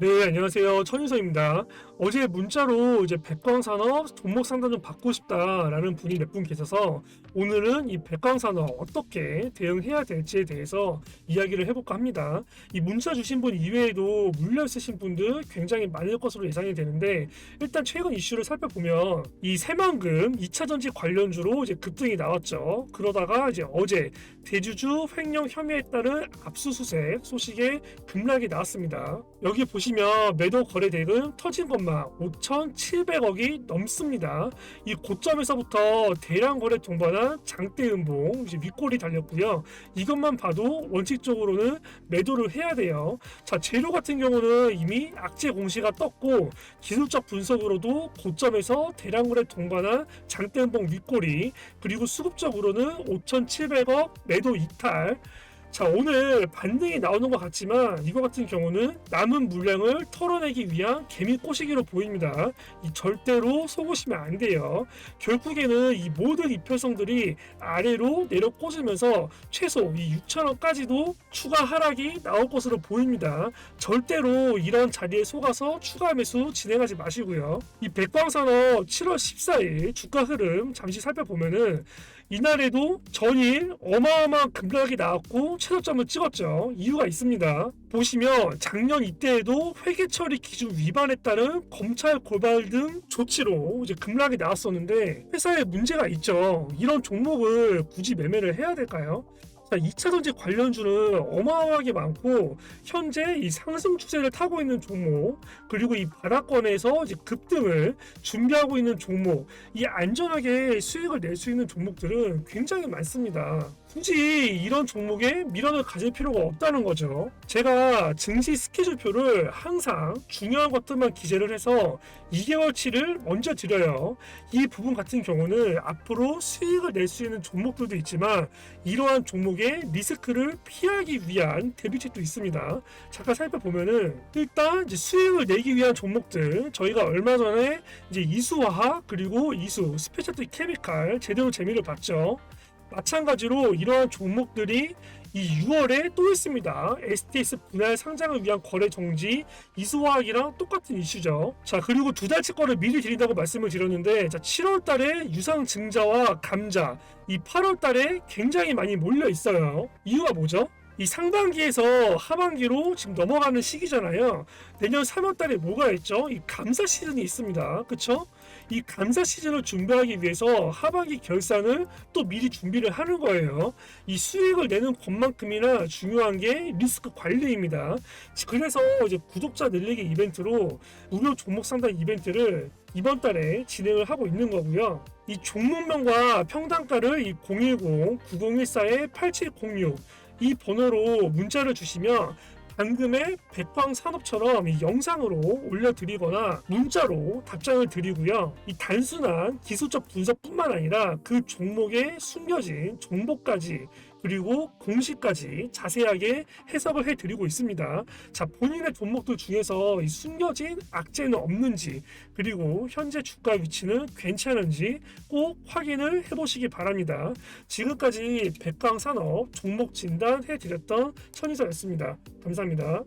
네, 안녕하세요. 천인서입니다. 어제 문자로 이제 백광산업 종목 상담 좀 받고 싶다라는 분이 몇 분 계셔서 오늘은 이 백광산업 어떻게 대응해야 될지에 대해서 이야기를 해볼까 합니다. 이 문자 주신 분 이외에도 물려 있으신 분들 굉장히 많을 것으로 예상이 되는데 일단 최근 이슈를 살펴보면 이 새만금 2차 전지 관련주로 이제 급등이 나왔죠. 그러다가 이제 어제 대주주 횡령 혐의에 따른 압수수색 소식에 급락이 나왔습니다. 여기 보시 면 매도 거래대금 터진 것만 5,700억이 넘습니다. 이 고점에서부터 대량 거래 동반한 장대 음봉 윗골이 달렸고요. 이것만 봐도 원칙적으로는 매도를 해야 돼요. 자 재료 같은 경우는 이미 악재 공시가 떴고 기술적 분석으로도 고점에서 대량 거래 동반한 장대 음봉 윗골이 그리고 수급적으로는 5,700억 매도 이탈 자 오늘 반등이 나오는 것 같지만 이거 같은 경우는 남은 물량을 털어내기 위한 개미 꼬시기로 보입니다. 이 절대로 속으시면 안 돼요. 결국에는 이 모든 이평성들이 아래로 내려 꽂으면서 최소 이 6천원까지도 추가 하락이 나올 것으로 보입니다. 절대로 이런 자리에 속아서 추가 매수 진행하지 마시고요. 이 백광산업 7월 14일 주가 흐름 잠시 살펴보면은 이날에도 전일 어마어마한 급락이 나왔고 최저점을 찍었죠. 이유가 있습니다. 보시면 작년 이때에도 회계 처리 기준 위반에 따른 검찰 고발 등 조치로 이제 급락이 나왔었는데 회사에 문제가 있죠. 이런 종목을 굳이 매매를 해야 될까요? 자, 2차 전지 관련주는 어마어마하게 많고 현재 이 상승 추세를 타고 있는 종목 그리고 이 바닥권에서 이제 급등을 준비하고 있는 종목 이 안전하게 수익을 낼 수 있는 종목들은 굉장히 많습니다. 굳이 이런 종목에 미련을 가질 필요가 없다는 거죠. 제가 증시 스케줄표를 항상 중요한 것들만 기재를 해서 2개월치를 먼저 드려요. 이 부분 같은 경우는 앞으로 수익을 낼 수 있는 종목들도 있지만 이러한 종목 의 리스크를 피하기 위한 대비책도 있습니다. 잠깐 살펴보면은 일단 이제 수익을 내기 위한 종목들 저희가 얼마 전에 이제 이수화학 그리고 이수 스페셜티 케미칼 제대로 재미를 봤죠. 마찬가지로 이러한 종목들이 이 6월에 또 있습니다. STS 분할 상장을 위한 거래 정지 이수화학이랑 똑같은 이슈죠. 자 그리고 두 달치 거를 미리 드린다고 말씀을 드렸는데 자 7월 달에 유상 증자와 감자 이 8월 달에 굉장히 많이 몰려 있어요. 이유가 뭐죠? 이 상반기에서 하반기로 지금 넘어가는 시기잖아요. 내년 3월 달에 뭐가 있죠? 이 감사 시즌이 있습니다. 그쵸? 이 감사 시즌을 준비하기 위해서 하반기 결산을 또 미리 준비를 하는 거예요. 이 수익을 내는 것만큼이나 중요한 게 리스크 관리입니다. 그래서 이제 구독자 늘리기 이벤트로 무료 종목 상담 이벤트를 이번 달에 진행을 하고 있는 거고요. 이 종목명과 평단가를 이 010-9014-8706 이 번호로 문자를 주시면 방금의 백황 산업처럼 이 영상으로 올려드리거나 문자로 답장을 드리고요. 이 단순한 기술적 분석뿐만 아니라 그 종목에 숨겨진 정보까지 그리고 공식까지 자세하게 해석을 해드리고 있습니다. 자, 본인의 종목들 중에서 이 숨겨진 악재는 없는지, 그리고 현재 주가 위치는 괜찮은지 꼭 확인을 해보시기 바랍니다. 지금까지 백광산업 종목 진단 해드렸던 천이사였습니다. 감사합니다.